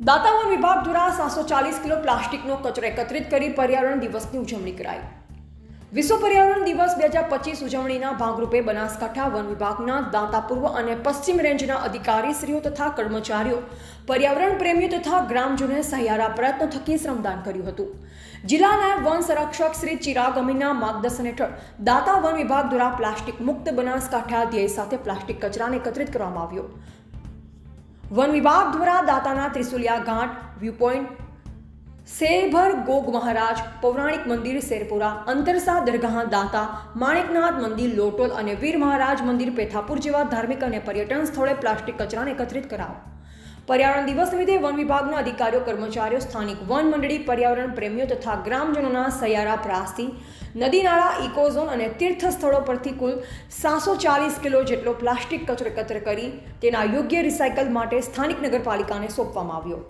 દાંતાવન વિભાગ દ્વારા સાતસો ચાલીસ કિલો પ્લાસ્ટિકનો કચરો એકત્રિત કરી પર્યાવરણ દિવસની ઉજવણી કરાઈ. વિશ્વ પર્યાવરણ દિવસ બે હજાર પચીસ ઉજવણીના ભાગરૂપે બનાસકાંઠા વન વિભાગના દાંતા પૂર્વ અને પશ્ચિમ રેન્જના અધિકારીશ્રીઓ તથા કર્મચારીઓ, પર્યાવરણ પ્રેમીઓ તથા ગ્રામજનોએ સહિયારા પ્રયત્નો થકી શ્રમદાન કર્યું હતું. જિલ્લા નાયબ વન સંરક્ષક શ્રી ચિરાગ અમીના માર્ગદર્શન હેઠળ દાંતા વન વિભાગ દ્વારા પ્લાસ્ટિક મુક્ત બનાસકાંઠા ધ્યેય સાથે પ્લાસ્ટિક કચરાને એકત્રિત કરવામાં આવ્યો. વન વિભાગ દ્વારા દાતાના ત્રિશુલિયા ઘાટ વ્યૂ પોઈન્ટ શેરભર ગોગ મહારાજ, પૌરાણિક મંદિર શેરપુરા, અંતરસા દરગાહ દાતા, માણેકનાથ મંદિર, લોટોલ અને વીર મહારાજ મંદિર, પેથાપુર જેવા ધાર્મિક અને પર્યટન સ્થળે પ્લાસ્ટિક કચરાને એકત્રિત કરાવો. પર્યાવરણ દિવસ નિમિત્તે વન વિભાગના અધિકારીઓ, કર્મચારીઓ, સ્થાનિક વન મંડળી, પર્યાવરણ પ્રેમીઓ તથા ગ્રામજનોના સયારા પ્રાસથી નદી નાળા, ઇકોઝોન અને તીર્થ સ્થળો પરથી કુલ સાતસો ચાલીસ કિલો જેટલો પ્લાસ્ટિક કચરો એકત્ર કરી તેના યોગ્ય રિસાયકલ માટે સ્થાનિક નગરપાલિકાને સોંપવામાં આવ્યો.